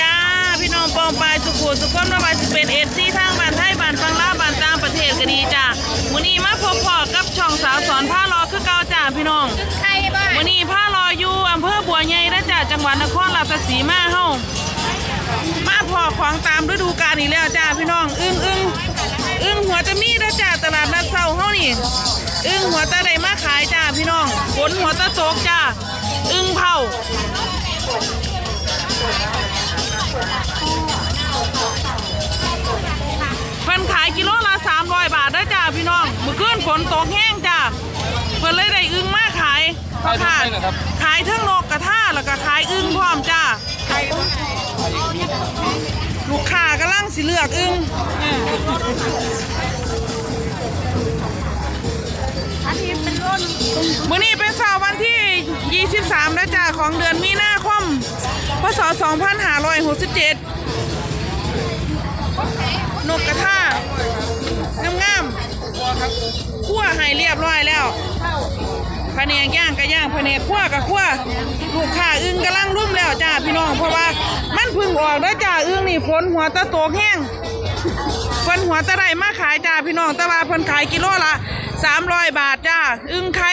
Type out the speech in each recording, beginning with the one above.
จ้า พี่น้องปองปายสุขุมสุขคนระบายสิเป็นเอซีทางบ้านไทยบ้านฟังลาวบ้านต่างประเทศก็ดีจ้ามื้อนี้มาพบพอกับช่องสาวสอนผ้ารอคือเก่าจ้าพี่น้องใครบ้างมื้อนี้ผ้ารออยู่อำเภอบัวใหญ่นะจ้าจังหวัดนครราชสีมาเฮามาพอของตามฤดูกาลอีกแล้วจ้าพี่น้อง อึ้งอึ้งอึ้งหัวจะมีนะจ้าตลาดนัดเช้าเฮานี่อึ้งหัวตะได้มาขายจ้าพี่น้องฝนหัวตะโตกจ้าอึ้งเผา เพิ่นขายกิโลละ300บาทเด้อจ้าพี่น้องมื้อคืนฝนตกแห้งจ้าเพิ่นเลยได้อึ้งมาขายเขาขายขายเทั้งนกกระทาแล้วก็ขายอึ้งพร้อมจ้าลูกค้ากำลังสิเลือกอึ้งอันนี้เป็นรุ่นมื้อนี้เป็นเสาร์วันที่ 23นะจ้าของเดือนมีนาคมพ ศ2567 นกกระทางามๆคั่วให้เรียบร้อยแล้วแผนกย่างก็ย่างแผนกคั่วก็คั่วลูกค้าอึ้งกำลังรุ่มแล้วจ้าพี่น้องเพราะว่ามันพึ่งออกแล้วจ้าอึ้งนี่ฝนหัวตะโตกแห้งฝนหัวตะไดมาขายจ้าพี่น้องต่ว่าเพิ่นขายกิโลละ300 บาทจ้าอึ้งไข่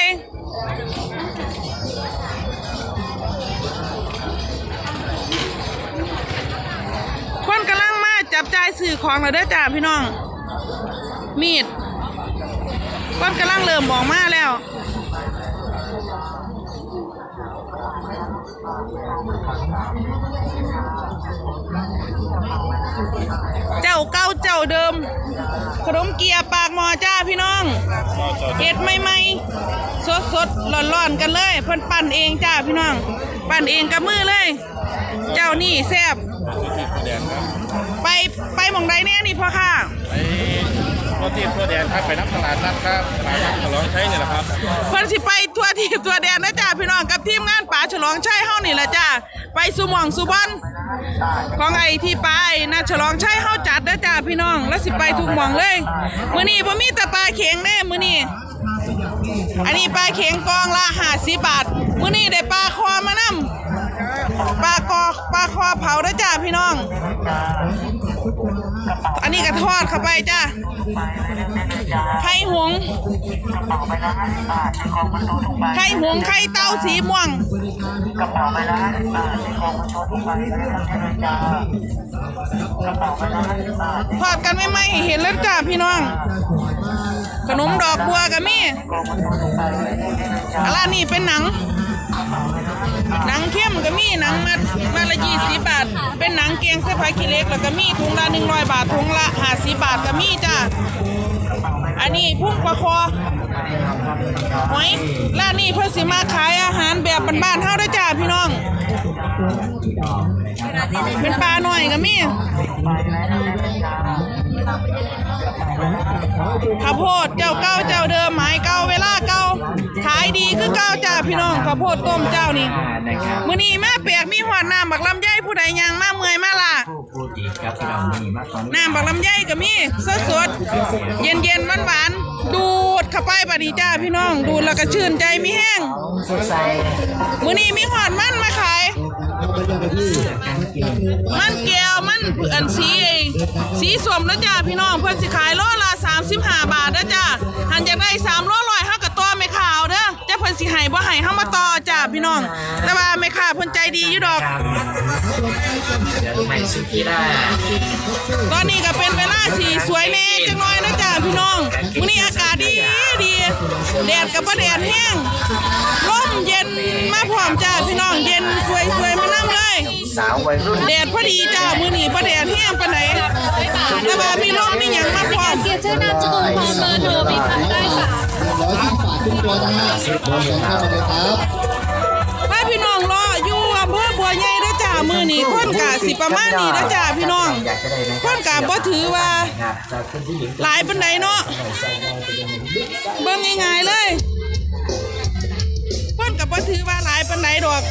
คนกำลังมาจับจ่ายซื้อของแล้วเด้อจ้าพี่น้อง มีดคนกำลังเริ่มบอกมาแล้วเจ้าเก่าเจ้าเดิม ขนมเกียร์ปากหมอจ้าพี่น้องเห็ดใหม่ๆสดสดๆร้อนกันเลยเพิ่นปั่นเองจ้าพี่น้อง ปั่นเองกับมือเลย เจ้านี่แซ่บ ไปไปหมองใดแน่นี่พ่อค่ะ ไปตัวทีมตัวแดนครับไปนับตลาดนัดครับตลาดนัดฉลองใช้เนี่ยแหละครับเพิ่นสิไปทัวทีบตัวแดนนะจ้าพี่น้องกับทีมงานป่าฉลองชัยเฮานี่แหละจ้าไปสุหมองสุบอนของไอ้ที่ไปนะฉลองชัยเฮาจัดนะจ้าพี่น้อง แล้วสิไปทุกหมองเลยมื้อนี้บ่มีแต่ปลาเข็งแน่มื้อนี้อันนี้ปลาเข็งกองละ50บาทมื้อนี้ได้ปลาคอมานํ ปลากอปลาคอเผานะจ้าพี่น้อง อันนี้ก็ทอดเข้าไปจ้าไข่หงไข่หงไข่เต้าสีม่วงทอดกันไม่ไหมให้เห็นแล้วจ้าพี่น้อง ขนมดอกบัวกับมี่อะไรนี่เป็นหนัง หนังเข้มก็มีหนังมัดมาละยี่สิบบาท เป็นหนังเกียงเสื้อผ้าขี้เล็กแล้วก็มีถุงละหนึ่งร้อยบาทถุงละห้าสิบบาทก็มีจ้าอันนี้พุ่งปลาคอหอยร้านนี้เพิ่นสิมาขายอาหารแบบบ้านๆเฮาเด้จ้าพี่น้อง เป็นปลาหน่อยก็มี ข้าวโพดเจ้าเก่าเจ้าเดิมหมายเก่าเวลาเก่าขายดีคือเก่าจ้าพี่น้องข้าวโพดต้มเจ้านี่มื้อนี้มาแปลกมีหอดน้ำบักลำไยผู้ใดยังมาเมื่อยมาล่ะผู้พูดดีครับพี่น้องมีมากกว่านี้น้ำบักลำไยก็มีสดสดๆเย็นเย็นหวานหวานๆดูดเข้าไปบัดนี้จ้าพี่น้องดูดแล้วก็ชื่นใจมีแห้งสดใสมื้อนี้มีหอดมันมาขาย มันแก้วมันอันสีสีสวมนะจ้าพี่น้องเพิ่นสิขายโลละ35บาทนะจ้าหันอยากได้3โลร้อยเฮาก็ต่อไม่ขาวเด้อจ้าเพิ่นสิให้บ่ให้เฮามาต่อจ้าพี่น้อง แต่ว่าแม่ค้าเพิ่นใจดีอยู่ดอกกีราตอนนี้ก็เป็นเวลาสีสวยแน่จังน้อยนะจ๊ะพี่น้องมื้อนี้อากาศดี แดดกับบ่แดดแห้งลมเย็นมาพร้อมจ้าพี่น้องเย็นสวยสวยมานํเลยสาววัยรุ่นแดดพอดีจ้ามื้อนี้บ่แดดแห้งปานใดแต่ว่ามีลมมีหยังมาพร้อมเกียรติชื่อนามสกุลพร้อมเบอร์โทรไปฟังได้ค่ะร้อยที่ฝากทุกตัวนะฮะโอนกันเข้ามาเลยครับถ้าพี่น้องรออยู่อำเภอบัวใหญ่เด้อจ้ามื้อนี้คนกะสิประมาณนี้เด้อจ้าพี่น้องอยากจะได้นะคนกะบ่ถือว่าครับจากคนที่หญิงหลายปานใดเนาะ เบิ่งง่ายๆเลยเพิ่นกับบ่ถือว่าหลายปานใดดอก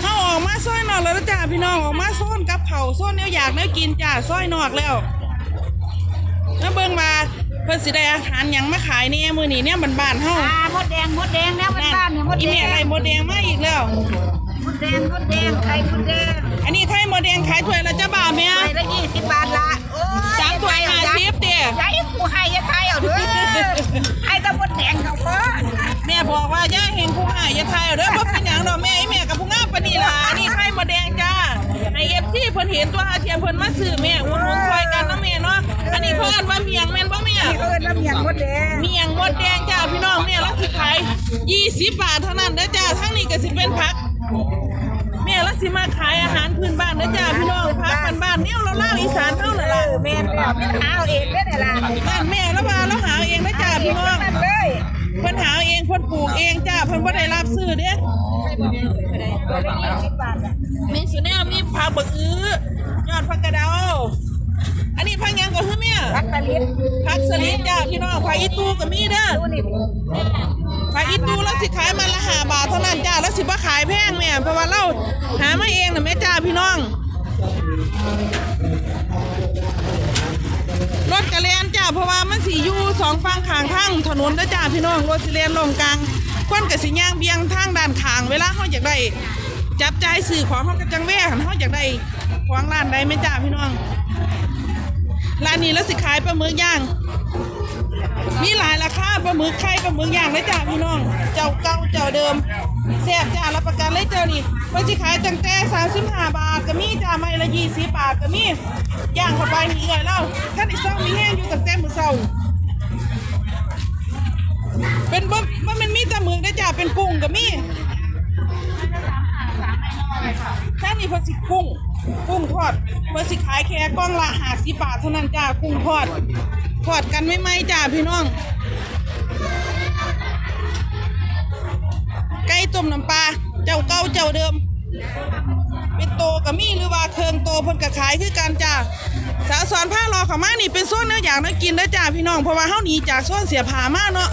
เฮาออกมาซอยนอกแล้วนะจ้าพี่น้องออกมาโซนกับเขาวโซนแนวอยากแนวกินจ้าซอยนอกแล้วแล้วเบิ่งมาเพิ่นสิได้อาหารหยังมาขายนี่มื้อนี้เนี่ยบ้านๆเฮาอ่ามดแดงมดแดงเนี่ยมันบ้านเนี่ยมดอีแดแม่งไรมดแดงมาอีกแล้ว มดแดงมดแดงไข่มดแดงอันนี้ไข่หมดแดงขายถ้วยละจ้าบาทแม่ไข่ละยี่สิบบาทละ โอ้ยสามถ้วยห้าสิบเด้ยายกูให้ยายไข่เอาด้วยให้แตะมดแดงเขาก็แม่บอกว่าอย่าเห็นผู้หายอย่าทายเอาเด้อเพราะเป็นหยังดอกแม่ไอ้แม่กับผู้งามปานนี้ล่ะนี่ไข่หมดแดงจ้าให้เอฟซีเพิ่นเห็นตัวอาเทียมเพิ่นมาซื้อแม่อุดหนุนซอยกันเนาะแม่เนาะอันนี้เพิ่นว่าเมียงแม่นบ่แม่ที่เอิ้นว่าเมียงมดแดงเมียงมดแดงจ้าพี่น้องเนี่ยเราสิขาย20บาทเท่านั้นเด้อจ้าทั้งนี้ก็สิเป็นผักแม่เรา สิมาขายอาหารพื้นบ้านเด้อจ้าพี่น้องผักบ้านๆเนี่ยเราเล่าวอีสานเท่านั่นล่ะแม่นแล้วแม่หาเอาเองได้อเนี่ยล่ะบ้านแม่แล้วมาเราหาเองเด้อจ้าพี่น้องนั่นเลยเพิ่นหาเองเพิ่นปลูกเองจ้าเพิ่นบ่ได้รับซื้อเด้มีสุแนวมีผักบักอื้อยอดผักกระเดาอันนี้ผักหยังก็คือแม่รักตะลิดผักสลิดจ้าพี่น้องผักอีตูก็มีเด้อ ดูนี่ผักอีตูแล้วสิขายมันละหาบาทเท่านั้นจ้าแล้วสิบ่ขายแพงแม่เพราะว่าเราหามาเองนะแม่จ้าพี่น้องรถกระเลนจ้าเพราะว่ามันสิอยู่สองฝั่งขางทางถนนเด้อจ้าพี่น้องรถสิเลนลงกลางควนก็สิย่างเบียงทางด้านขางเวลาเฮาอยากได้จับใจ่ายซื้อของเฮาก็จังแว่หันเฮาอยากได้ของร้านใดแม่จ้าพี่น้องร้านนี้แล้วสิขายปลาหมึกย่าง มีหลายราคาปลาหมึกไข่ปลาหมึกย่างเลยจ้าพี่น้อง เจ้าเก่าเจ้าเดิมแซ่บจ้ารับประกันเลยเจ้านี่เพิ่นสิขายตั้งแต่35บาทก็มีจ้าไม่ละ20บาทก็มีย่างเข้าไปนี่เอ้ยแล้วท่านอีซ่องมีแห้งอยู่ตั้งแต่มื้อเช้าเป็นบ่บ่ม่นมีแต่หมึกได้จ้าเป็นกุ้งก็มีท่านนี่เพิ่นสิกุ้งกุ้งทอดเพิ่นสิขายแค่กล่องละ50บาทเท่านั้นจ้ากุ้งทอด ทอดกันไม่ไหมจ้าพี่น้อง ไก่ต้มน้ำปลา เจ้าเก่าเจ้าเดิม เป็นโตกับมี่หรือว่าเคืองโตเพิ่นก็ขายคือกันจ้าสาวสอนผ้ารอเขามานี่เป็นโซนเนื้ออย่างนื้อกินนะจ้าพี่น้องเพราะว่าเฮาหนีจากโซนเสียผามากเนาะ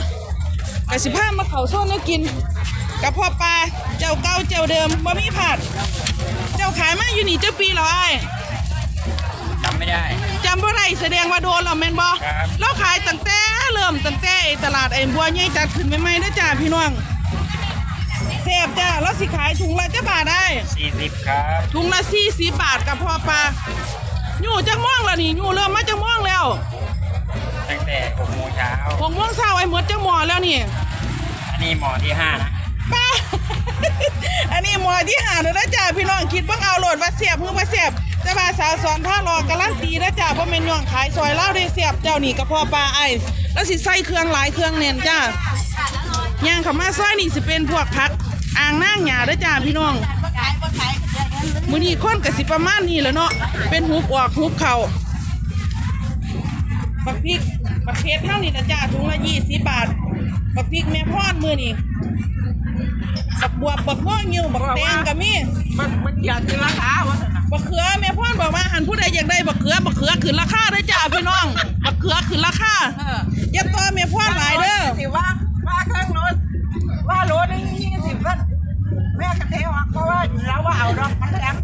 กสิพามาเขาโซนเนื้อกินกับพ่อปลาเจ้าเก่าเจ้าเดิมบ่มีผาดเจ้าขายมาอยู่นี่เจ้าปีแล้วไอ้ายจำไม่ได้ จำบ่ได้แสดงว่าโดนแล้วแม่นบ่ครับเราขายตั้งแต่เริ่มตั้งแต่ไอ้ตลาดไอ้บัวใหญ่จัดขึ้นใหม่ๆนะจ้าพี่น้องแซ่บจ้าเราสิขายถุงละจะบาทได้40ครับถุงละ40บาทกับพ่อปลาอยู่จักม่วงแล้วนี่อยู่เริ่มมาจักม่วงแล้วตั้งแต่6โมงเช้า หกโมงเช้าไอ้หมดจักหมอแล้วนี่อันนี้หมอที่5นะป้า อันนี้หมอที่หาแล้วนะจ้าพี่น้องคิดเบิ่งเอาโหลดว่าเสียบมือว่าเสียบ จะมาสาวสอนผ้ารอการันตีนะจ้าเพราะเมนย่องขายซอยเล่าได้เสียบเจ้านี่กับพ่อปลาไอ้แล้วสิใส่เครื่องหลายเครื่องเน่นจ้าย่างเขามาซอยนี่สิเป็นพวกผักอ่างนั่งหยาด้อจ้าพี่น้องมือนี้คนก็สิประมาณนี้แล้วเนาะเป็นหุบออกหุบเข่าบักพริกบักเพชรเท่านี้นะจ้าถุงละ20บบาทบักพริกแม่พรมื้อนี้บักบวบบักม่วงงิ้วบักแตงก็มีมันมันอยากจะราคาวะ บักเขือแม่พรบอกว่าหันผู้ใดอยากได้บักเขือบักเขือขึ้นราคาเด้อจ้าพี่น้องบักเขือขึ้นราคาอย่าต่อแม่พรหลายเด้อสิว่าว่าเครื่องโน้นว่าโลนึงยี่สิบก็แม่กระเทวะเพราะว่าเราว่าเอาดอกมันแพง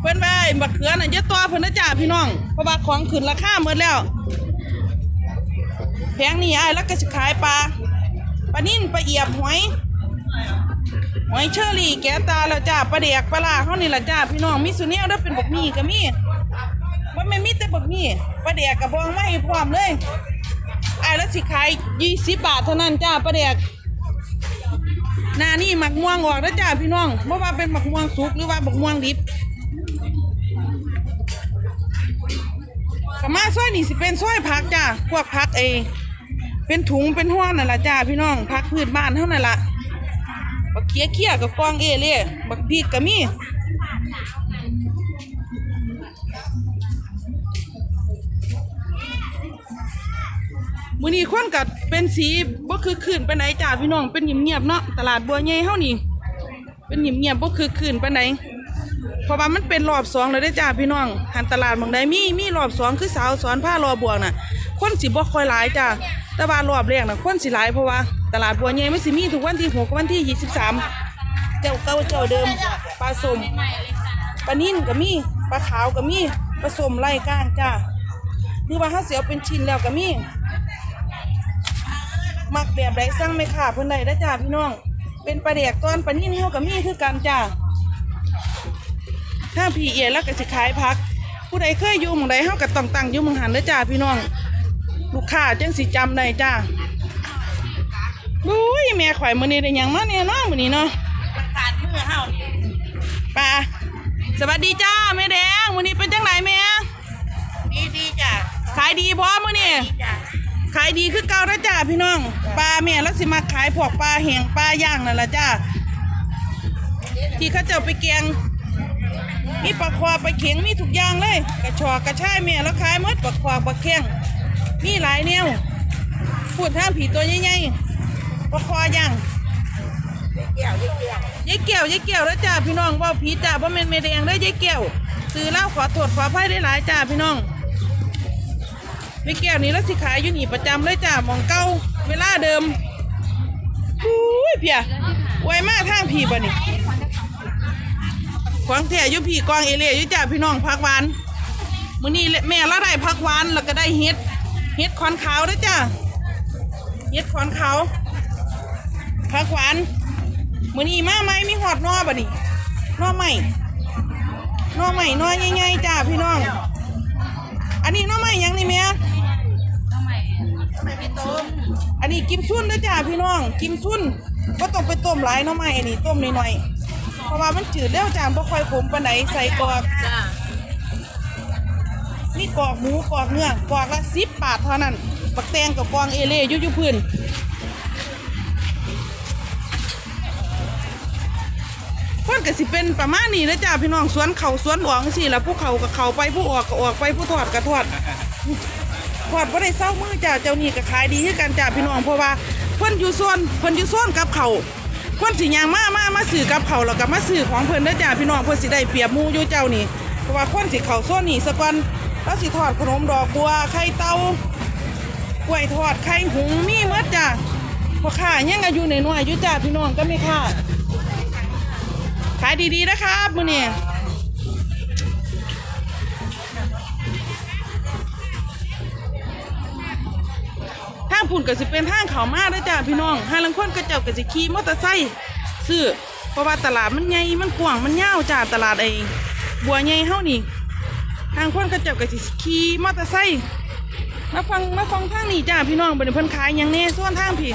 เพิ่นว่าไอ้บักเขือน่ะอย่าต่อเพิ่นนะจ้าพี่น้องเพราะว่าของขึ้นราคาหมดแล้วแพงนี่อ้ายแล้วก็สิขายปลาปลานิ่นปลาเอียบหอย หอยเชอรี่แกตาแล้วจ้าปลาเด็กปลาลาเขานี่ล่ะจ้าพี่น้องมีสุเนียเด้อเป็นบกมี่ก็มีว่าไม่มีแต่บกมี่ปลาเด็กกับบองไม่พร้อมเลยไอ้แล้วสิขาย20บบาทเท่านั้นจ้าปลาเด็กนานี่หมักม่วงออกแล้วจ้าพี่น้องบ่ว่าเป็นหมักม่วงสุกหรือว่าหมักม่วงดิบกมาซอยนี่สิเป็นซอยพักจ้าพวกพักเอง เป็นถุงเป็นห้อนนั่นล่ะจ้าพี่น้องพักพืชบ้านเท่านั้นล่ะ บักเคี้ยเคี้ยกับกวางเอเล่บักพริกก็มีมื้อนี้คนกัดเป็นสีบ่คือคืนไปไหนจ้าพี่น้องเป็นเงียบๆเนาะตลาดบัวใหญ่เฮานี่เป็นเงียบๆบ่คือคืนไปไหนเพราะว่ามันเป็นรอบสองเลยได้จ้าพี่น้องหันตลาดบางใดมีมีรอบสองคือสาวสอนผ้ารอบวกน่ะ คนสิบ่ค่อยหลายจ้า แต่ว่ารอบแรกน่ะคนสิหลายเพราะว่าตลาดบัวใหญ่มันสิมีทุกวันที่หกกับวันที่ยี่สิบสามเจ้าเก่าเจ้าเดิมปลาสมปลานิ่นก็มีปลาขาวก็มีปลาสมไล่ก้างจ้าหรือว่าถ้าเสียวเป็นชิ้นแล้วก็มีมักแบบใดสั่งไม่ขาเพิ่อนใดได้จ้าพี่น้อง เป็นปลาเด็กตอนปลานิ่นเฮาก็มีคือกันจ้าถ้าพี่เอียแล้วก็สิขายพัก ผู้ใดเคยอยู่หมองใดเฮาก็ต้องตั้งอยู่หมองหันเด้จ้าพี่น้อง ลูกค้าจังสิจำได้จ้าบุ้ยแม่ข่อยมื้อนี้ได้หยังมาเนี่ยเนาะมื้อนี้เนาะการมือเฮาป้าสวัสดีจ้าแม่แดงมื้อนี้เป็นจังไดแม่ดีดีจ้ะขายดีบ่มื้อนี้ดีจ้ะขายดีคือเก่านะจ้าพี่น้องปลาแม่แล้วสิมาขายพวกปลาแห้งปลาย่างนั่นล่ะจ้าที่เขาเจ้าไปแกงมีปลาควาปลาเข็งมีทุกอย่างเลย กระชอกกระชายแม่แล้วขายหมดปลาควาปลาแข้ง มีหลายแนวพูดทางผีตัวใหญ่ๆปลาควาย่างเกี่ยวเกี่ยวยายเกี่ยวยายเกี่ยวแล้วจ้าพี่น้องว่าผีจ้าว่าแม่นแม่แดงได้อยายเกี่ยวซื้อเหล้าขอโทษขออภัยได้หลายจ้าพี่น้องไม่เกี่ยวนี้แล้วสิขายอยู่นี่ประจำเลยจ้าหมองเก้าเวลาเดิมอุ้ยเพียไวมากทางผีบ่นี่ของแท้อยู่ผีกองเอเลียอยู่จ้าพี่น้องพักหวานมื้อนี้แม่ละได้พักหวานแล้วก็ได้เฮ็ด เฮ็ดขอนขาวด้วยจ้าเฮ็ดขอนขาวพักหวานมื้อนี้มาไหมมีหอดหนอบ่นี่หนอใหม่หนอใหม่หนอใหญ่ๆจ้าพี่น้อง อันนี้หนอใหม่หยังนี่แม่อันนี้กิมซุนเด้อจ้าพี่น้อง กิมซุนก็ต้องไปต้มหลายหนอใหม่อันนี้ต้มหน่อยๆเพราะว่ามันจืดแล้วจ้าบ่ค่อยขมปานใดใส่กรอก นี่กรอกหมูกรอกเนื้อกรอกละ10บบาทเท่านั้นบักแตงกับกวางเอเล่ยู่อยู่พื้นคนก็สิเป็นประมาณนี้นะจ้าพี่น้องสวนเขาสวนหลวงสิแล้วผู้เขาก็เขาไปผู้ออกก็ออกไปผู้ทอดก็ทอดทอดบ่ได้เศร้ามือจ้าเจ้านี่ก็ขายดีคือกันจ้าพี่น้องเพราะว่าเพิ่นอยู่ส่วนเพิ่นอยู่ส่วนกับเขาเพิ่นสิยางมามามาซื้อกับเขาแล้วก็มาซื้อของเพิ่นนะจ้าพี่น้องเพิ่นสิได้เปรียบหมู่อยู่เจ้านี่เพราะว่าคนสิเขาส่วนนี่ซะก่อน แล้วสิทอดขนมดอกบัวไข่เต้ากล้วยทอดไข่หุงมีหมดจ้าพ่อค้ายังอายุน้อยๆอยู่จ้าพี่น้องก็ไม่ค่าขายดีๆนะครับมือนี่ทางพุ่นก็สิเป็นทางเขามาเด้อจ้าพี่น้องห้าลังคนก็เจ้าก็สิขี่มอเตอร์ไซค์ซื้อเพราะว่าตลาดมันใหญ่มันกว้างมันยาวจ้าตลาดไอ้บัวใหญ่เฮานี่างคนก็เจ้าก็สิขี่มอเตอร์ไซค์มาฟังมาฟังทางนี้จ้าพี่น้องเป็นเพิ่นขายหยังแน่ส่วนทางพี่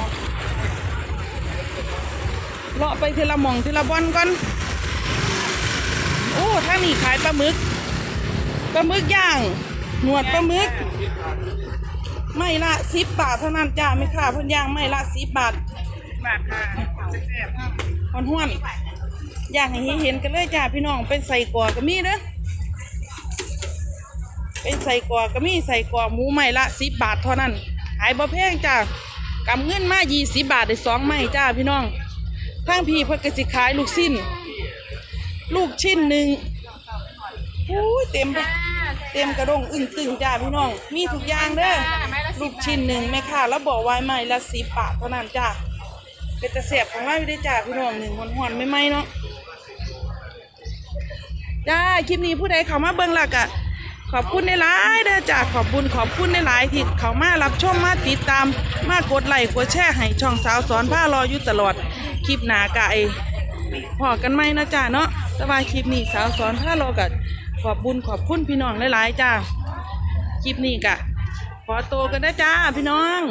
เลาะไปทีละหม่องทีละบอนก่อนโอ้ทางนี้ขายปลาหมึกปลาหมึกย่าง หนวดปลาหมึก ไม่ละสิบบาทเท่านั้นจ้าไม่ค่ะเพ่นย่างไม่ละสิบบาทบาทค่ะแซ่บหอนห้วนๆย่างให้เห็นๆกันเลยจ้าพี่น้องเป็นใส่กรอกก็มีเด้อ เป็นใส่กรอก็มีใส่กรอหมูไม่ละสิบบาทเท่านั้นขายบ่แพงจ้ากำเงินมายี่สิบบาทได้สองไม้จ้าพี่น้องทางพี่เพิ่นก็สิขายลูกชิ้น ลูกชิ้นหนึ่งโอ้เต็มเต็มกระดงอึ้งตึงจ้าพี่น้อง มีทุกอย่างเด้อลูกชิ้นหนึ่งแม่ค้าแล้วบอกไว้ใหม่ละสิบบาทเท่านั้นจ้าเป็นตะเสียบของเราอยู่ได้จ้าพี่น้องหนึ่งหอนๆไม่ไหมเนาะจ้าคลิปนี้ผู้ใดเข้ามาเบิ่งและกะ ขอบคุณในหลายเด้อจ้าขอบคุณขอบคุณในหลายที่เขามารับชมมาติดตาม มากดไลค์กดแชร์ให้ช่องสาวสอนผ้ารออยู่ตลอดคลิปหนากะไอพอกันไหมนะจ้าเนาะสบายคลิปนี้สาวสอนผ้ารอกัขอบบุญขอบคุณพี่น้องหลายๆจ้าคลิปนี้กะขอโตกันนะจ้าพี่น้อง